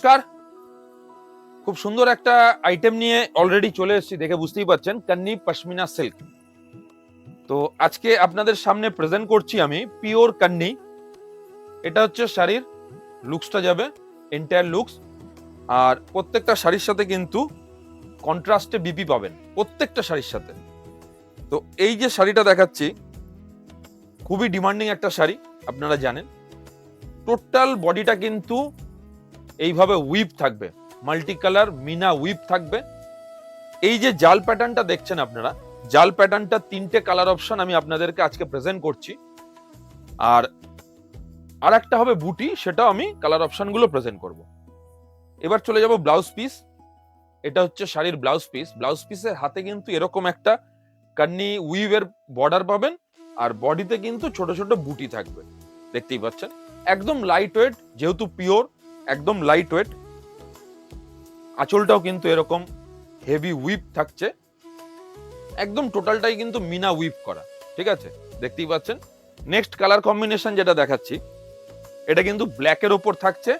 নমস্কার। খুব সুন্দর একটা আইটেম নিয়ে অলরেডি চলে এসেছি, দেখে বুঝতেই পারছেন, কান্নি পশমিনা সিল্ক তো আজকে আপনাদের সামনে প্রেজেন্ট করছি আমি পিওর কান্নি। এটা হচ্ছে শাড়ির লুকসটা যাবে এন্টায়ার লুকস আর প্রত্যেকটা শাড়ির সাথে কিন্তু কন্ট্রাস্টে বিপি পাবেন, প্রত্যেকটা শাড়ির সাথে। তো এই যে শাড়িটা দেখাচ্ছি, খুবই ডিমান্ডিং একটা শাড়ি, আপনারা জানেন। টোটাল বডিটা কিন্তু এইভাবে উইপ থাকবে। মাল্টি কালার মিনা উইপ থাকবে। এই যে জাল প্যাটার্নটা দেখছেন আপনারা, জাল প্যাটার্নটা তিনটে কালার অপশন আমি আপনাদেরকে আজকে প্রেজেন্ট করছি। আর আর একটা হবে বুটি, সেটাও আমি কালার অপশনগুলো প্রেজেন্ট করব। এবার চলে যাব ব্লাউজ পিস এটা হচ্ছে শাড়ির ব্লাউজ পিস ব্লাউজ পিসের হাতে কিন্তু এরকম একটা কান্নি উইভের বর্ডার পাবেন, আর বডিতে কিন্তু ছোট ছোট বুটি থাকবে। দেখতেই পাচ্ছেন? একদম লাইট ওয়েট যেহেতু পিওর একদম লাইট ওয়েট আঁচলটাও কিন্তু এরকম হেভি উইপ থাকছে। একদম টোটালটাই কিন্তু মিনা উইপ করা, ঠিক আছে? দেখতেই পাচ্ছেন? নেক্সট কালার কম্বিনেশন যেটা দেখাচ্ছি, এটা কিন্তু ব্ল্যাকের ওপর থাকছে,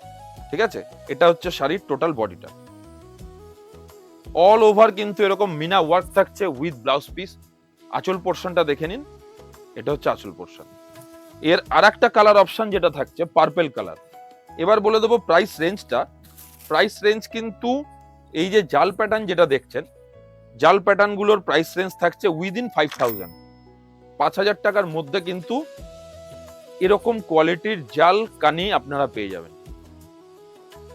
ঠিক আছে? এটা হচ্ছে শাড়ির টোটাল বডিটা অল ওভার কিন্তু এরকম মিনা ওয়ার্ক থাকছে উইথ ব্লাউজ পিস আঁচল পোর্শনটা দেখে নিন। এটা হচ্ছে আঁচল পোর্শন এর আর একটা কালার অপশন যেটা থাকছে পার্পেল কালার এবার বলে দেবো প্রাইস রেঞ্জটা প্রাইস রেঞ্জ কিন্তু এই যে জাল প্যাটার্ন যেটা দেখছেন, জাল প্যাটার্নগুলোর প্রাইস রেঞ্জ থাকছে উইদিন ফাইভ থাউজেন্ড পাঁচ হাজার টাকার মধ্যে কিন্তু এরকম কোয়ালিটির জাল, কানি আপনারা পেয়ে যাবেন।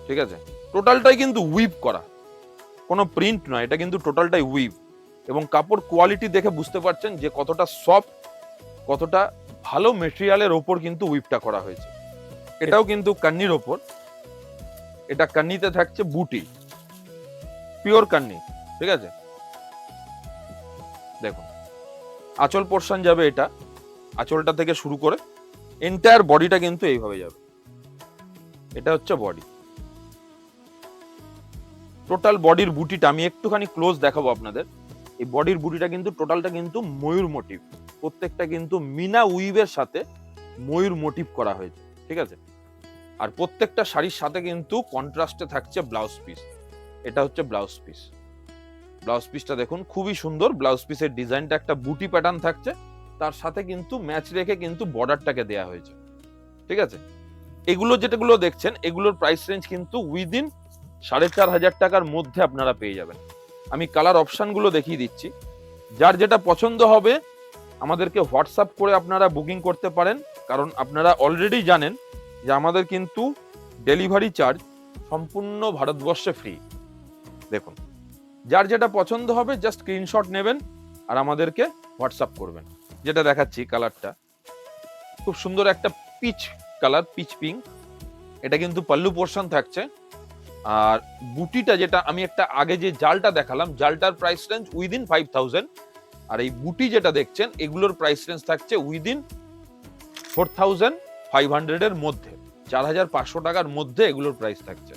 ঠিক আছে? টোটালটাই কিন্তু উইভ করা। কোনো প্রিন্ট নয়, এটা কিন্তু টোটালটাই উইভ এবং কাপড় কোয়ালিটি দেখে বুঝতে পারছেন যে কতটা সফট কতটা ভালো মেটেরিয়ালের ওপর কিন্তু উইপটা করা হয়েছে। এটাও কিন্তু কান্নির ওপর। এটা কান্নিতে থাকছে বুটি। পিওর কান্নি, ঠিক আছে? দেখুন, আঁচল পোর্শন যাবে এটা। আঁচলটা থেকে শুরু করে এন্টায়ার বডিটা কিন্তু এইভাবে যাবে। এটা হচ্ছে বডি টোটাল বডির বুটিটা আমি একটুখানি ক্লোজ দেখাবো আপনাদের। এই বডির বুটিটা কিন্তু টোটালটা কিন্তু ময়ূর মোটিভ প্রত্যেকটা কিন্তু মিনা উইভের সাথে ময়ূর মোটিভ করা হয়েছে। ঠিক আছে? আর প্রত্যেকটা শাড়ির সাথে কিন্তু কন্ট্রাস্টে থাকছে ব্লাউজ পিস এটা হচ্ছে ব্লাউজ পিস ব্লাউজ পিসটা দেখুন, খুবই সুন্দর। ব্লাউজ পিসের ডিজাইনটা একটা বুটি প্যাটার্ন থাকছে। তার সাথে কিন্তু ম্যাচ রেখে কিন্তু বর্ডারটাকে দেয়া হয়েছে। ঠিক আছে? এগুলো যেটাগুলো দেখছেন, এগুলোর প্রাইস রেঞ্জ কিন্তু উইদিন সাড়ে চার হাজার টাকার মধ্যে আপনারা পেয়ে যাবেন। আমি কালার অপশানগুলো দেখিয়ে দিচ্ছি। যার যেটা পছন্দ হবে আমাদেরকে হোয়াটসঅ্যাপ করে আপনারা বুকিং করতে পারেন, কারণ আপনারা অলরেডি জানেন যে আমাদের কিন্তু ডেলিভারি চার্জ সম্পূর্ণ ভারতবর্ষে ফ্রি দেখুন, যার যেটা পছন্দ হবে জাস্ট স্ক্রিনশট নেবেন আর আমাদেরকে হোয়াটসঅ্যাপ করবেন। যেটা দেখাচ্ছি কালারটা খুব সুন্দর একটা পিচ কালার পিচ পিঙ্ক এটা কিন্তু পাল্লু পোর্শন থাকছে। আর বুটিটা যেটা, আমি একটা আগে যে জালটা দেখালাম, জালটার price range within five thousand আর এই বুটি যেটা দেখছেন, এগুলোর প্রাইস রেঞ্জ থাকছে উইদিন ফোর থাউজেন্ড ফাইভ হান্ড্রেডের মধ্যে। চার হাজার পাঁচশো টাকার মধ্যে এগুলোর প্রাইস থাকছে।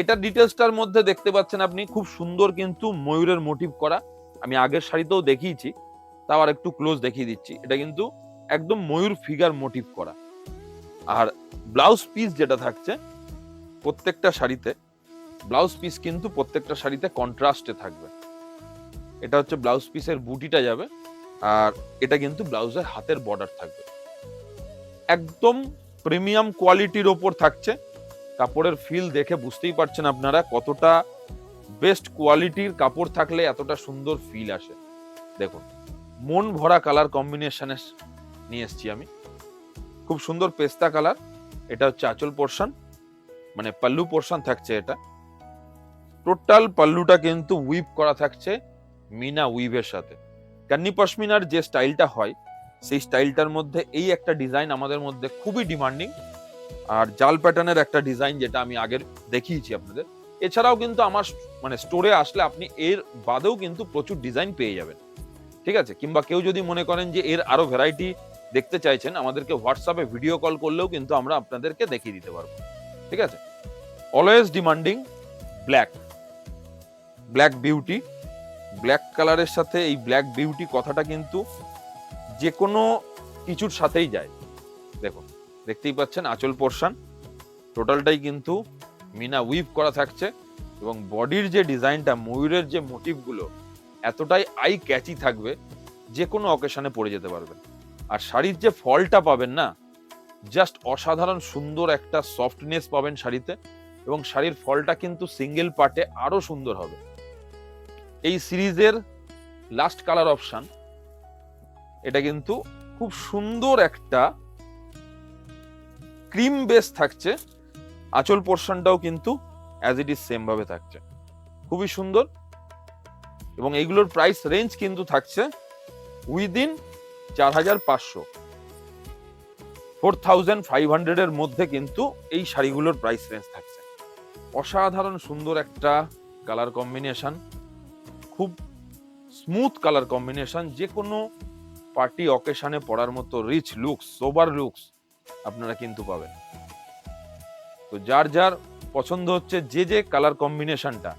এটা ডিটেলসটার মধ্যে দেখতে পাচ্ছেন আপনি, খুব সুন্দর কিন্তু ময়ূরের মোটিভ করা। আমি আগের শাড়িতেও দেখিয়েছি, তাও আর একটু ক্লোজ দেখিয়ে দিচ্ছি। এটা কিন্তু একদম ময়ূর ফিগার মোটিভ করা। আর ব্লাউজ পিস যেটা থাকছে, প্রত্যেকটা শাড়িতে ব্লাউজ পিস কিন্তু প্রত্যেকটা শাড়িতে কন্ট্রাস্টে থাকবে। এটা হচ্ছে ব্লাউজ পিসের বুটিটা যাবে, আর এটা কিন্তু ব্লাউজের হাতের বর্ডার থাকবে। একদম প্রিমিয়াম কোয়ালিটির ওপর থাকছে। কাপড়ের ফিল দেখে বুঝতেই পারছেন আপনারা কতটা বেস্ট কোয়ালিটির কাপড় থাকলে এতটা সুন্দর ফিল আসে। দেখুন, মন ভরা কালার কম্বিনেশনে নিয়ে এসেছি আমি। খুব সুন্দর পেস্তা কালার এটা হচ্ছে আঁচল পোর্শন মানে পাল্লু পোর্শন থাকছে এটা। টোটাল পাল্লুটা কিন্তু উইপ করা থাকছে। মিনা উইভের সাথে। কান্নি পশমিনার যে স্টাইলটা হয়, সেই স্টাইলটার মধ্যে এই একটা ডিজাইন আমাদের মধ্যে খুবই ডিমান্ডিং। আর জাল প্যাটার্নের একটা ডিজাইন যেটা আমি আগের দেখিয়েছি আপনাদের। এছাড়াও কিন্তু আমার মানে স্টোরে আসলে আপনি এর বাদেও কিন্তু প্রচুর ডিজাইন পেয়ে যাবেন। ঠিক আছে? কিংবা কেউ যদি মনে করেন যে এর আরও ভ্যারাইটি দেখতে চাইছেন, আমাদেরকে হোয়াটসঅ্যাপে ভিডিও কল করলেও কিন্তু আমরা আপনাদেরকে দেখিয়ে দিতে পারব। ঠিক আছে? Always demanding black black beauty black কালারের সাথে এই ব্ল্যাক বিউটি কথাটা কিন্তু যে কোনো কিছুর সাথেই যায়। দেখুন, দেখতেই পাচ্ছেন আঁচল পোর্শন টোটালটাই কিন্তু মিনা উইভ করা থাকছে এবং বডির যে ডিজাইনটা ময়ূরের যে মোটিভগুলো এতটাই আই ক্যাচি থাকবে যে কোনো অকেশনে পরে যেতে পারবেন। আর শাড়ির যে ফলটা পাবেন না জাস্ট অসাধারণ সুন্দর একটা সফটনেস পাবেন শাড়িতে এবং শাড়ির ফলটা কিন্তু সিঙ্গেল পার্টে আরও সুন্দর হবে। এই সিরিজের লাস্ট কালার অপশান এটা কিন্তু খুব সুন্দর একটা ক্রিম বেস থাকছে, আঁচল পোর্শনটাও কিন্তু অ্যাজ ইট ইজ সেম ভাবে থাকছে। খুবই সুন্দর। এবং এইগুলোর প্রাইস রেঞ্জ কিন্তু থাকছে উইদিন চার হাজার পাঁচশো। ফোর থাউজেন্ড ফাইভ হান্ড্রেডের মধ্যে কিন্তু এই শাড়িগুলোর প্রাইস রেঞ্জ থাকছে। অসাধারণ সুন্দর একটা কালার কম্বিনেশন খুব স্মুথ কালার কম্বিনেশন যে কোনো পার্টি অকেশনে পড়ার মতো রিচ লুকস সোবার লুকস আপনারা কিন্তু পাবেন। তো যার যার পছন্দ হচ্ছে যে যে কালার কম্বিনেশনটা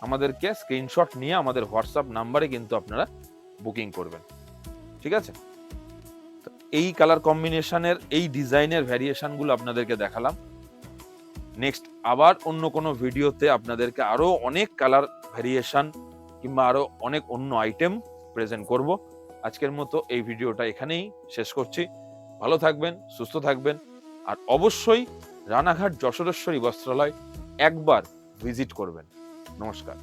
আমাদেরকে স্ক্রিনশট নিয়ে আমাদের হোয়াটসঅ্যাপ নাম্বারে কিন্তু আপনারা বুকিং করবেন। ঠিক আছে? এই কালার কম্বিনেশনের এই ডিজাইনের ভ্যারিয়েশনগুলো আপনাদেরকে দেখালাম। নেক্সট আবার অন্য কোনো ভিডিওতে আপনাদেরকে আরও অনেক কালার ভ্যারিয়েশন কিংবা আরও অনেক অন্য আইটেম প্রেজেন্ট করব। আজকের মতো এই ভিডিওটা এখানেই শেষ করছি। ভালো থাকবেন, সুস্থ থাকবেন, আর অবশ্যই রানাঘাট যশোরেশ্বরী বস্ত্রালয় একবার ভিজিট করবেন। নমস্কার।